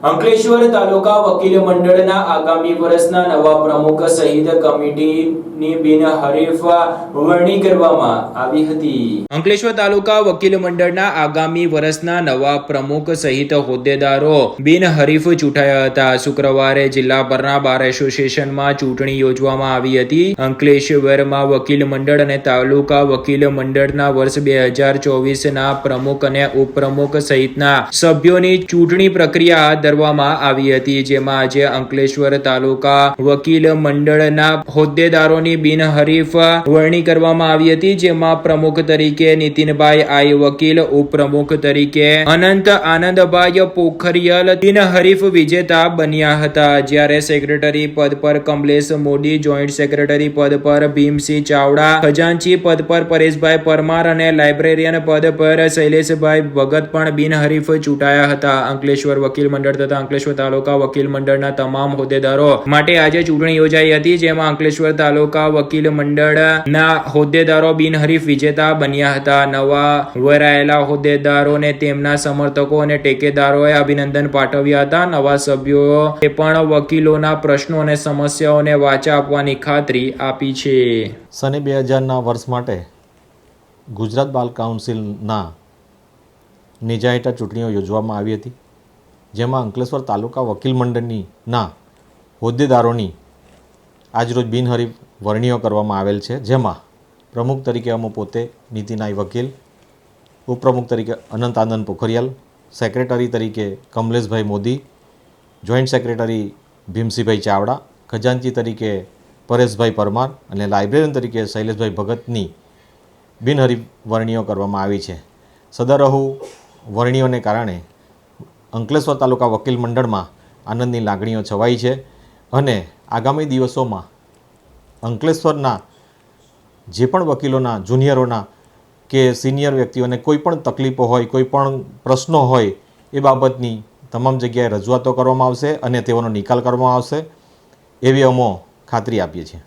અંકલેશ્વર તાલુકા વકીલ મંડળના આગામી વર્ષના નવા પ્રમુખ સહિત કમિટીની બિનહરીફ વરણી કરવામાં આવી હતી. અંકલેશ્વર તાલુકા વકીલ મંડળના આગામી વર્ષના નવા પ્રમુખ સહિત હોદ્દેદારો બિનહરીફ ચૂંટાયા હતા. શુક્રવારે જિલ્લાભરના બાર એસોસિએશનમાં ચૂંટણી યોજવામાં આવી હતી. અંકલેશ્વરમાં વકીલ મંડળ અને તાલુકા વકીલ મંડળના વર્ષ બે હજાર ચોવીસના પ્રમુખ અને ઉપપ્રમુખ સહિતના સભ્યોની ચૂંટણી પ્રક્રિયા ધરવામાં આવી હતી, જેમાં આજે અંકલેશ્વર તાલુકા વકીલ મંડળના હોદ્દેદારોની બિનહરીફ વરણી કરવામાં આવી હતી, જેમાં પ્રમુખ તરીકે નીતિનભાઈ આઈ વકીલ, ઉપપ્રમુખ તરીકે અનંત આનંદભાઈ પોખરિયલ બિનહરીફ વિજેતા બન્યા હતા. જ્યારે સેક્રેટરી પદ પર કમલેશ મોદી, જોઈન્ટ સેક્રેટરી પદ પર ભીમસિંહ ચાવડા, ખજાનચી પદ પર પરેશભાઈ પરમાર અને લાઇબ્રેરિયન પદ પર શૈલેષભાઈ ભગત પણ બિનહરીફ ચૂંટાયા હતા. અંકલેશ્વર વકીલ મંડળ તથા અંકલેશ્વર તાલુકા વકીલ મંડળના તમામ હોદ્દેદારો માટે આજે ચૂંટણી યોજાઈ હતી, જેમાં અંકલેશ્વર તાલુકા વકીલ મંડળના હોદ્દેદારો બિનહરીફ વિજેતા બન્યા હતા. નવા વરાયેલા હોદ્દેદારોને તેમના સમર્થકો અને ટેકેદારોએ અભિનંદન પાઠવ્યા હતા. નવા સભ્યોએ પણ વકીલોના પ્રશ્નો અને સમસ્યાઓને વાચા આપવાની ખાતરી આપી છે. સને બે હજારના વર્ષ માટે ગુજરાત બાલ કાઉન્સિલના નેજા હેઠળ ચૂંટણીઓ યોજવામાં આવી હતી. જેમાં અંકલેશ્વર તાલુકા વકીલ મંડળની ના હોદ્દેદારોની આજરોજ બિનહરીફ વરણીઓ કરવામાં આવેલ છે. જેમાં પ્રમુખ તરીકે અમો પોતે, નીતિનાય વકીલ, ઉપપ્રમુખ તરીકે અનંત આનંદ પોખરિયાલ, સેક્રેટરી તરીકે કમલેશભાઈ મોદી, જોઈન્ટ સેક્રેટરી ભીમસિંહભાઈ ચાવડા, ખજાનચી તરીકે પરેશભાઈ પરમાર અને લાઇબ્રેરિયન તરીકે શૈલેષભાઈ ભગતની બિનહરીફ વરણીઓ કરવામાં આવી છે. સદરહુ વરણીઓને કારણે અંકલેશ્વર તાલુકા વકીલ મંડળમાં આનંદની લાગણીઓ છવાઈ છે અને આગામી દિવસોમાં અંકલેશ્વરના જે પણ વકીલોના, જુનિયરોના કે સિનિયર વ્યક્તિઓને કોઈ પણ તકલીફો હોય, કોઈ પણ પ્રશ્નો હોય, એ બાબતની તમામ જગ્યાએ રજૂઆતો કરવામાં આવશે અને તેઓનો નિકાલ કરવામાં આવશે. એવી અમો ખાતરી આપીએ છીએ.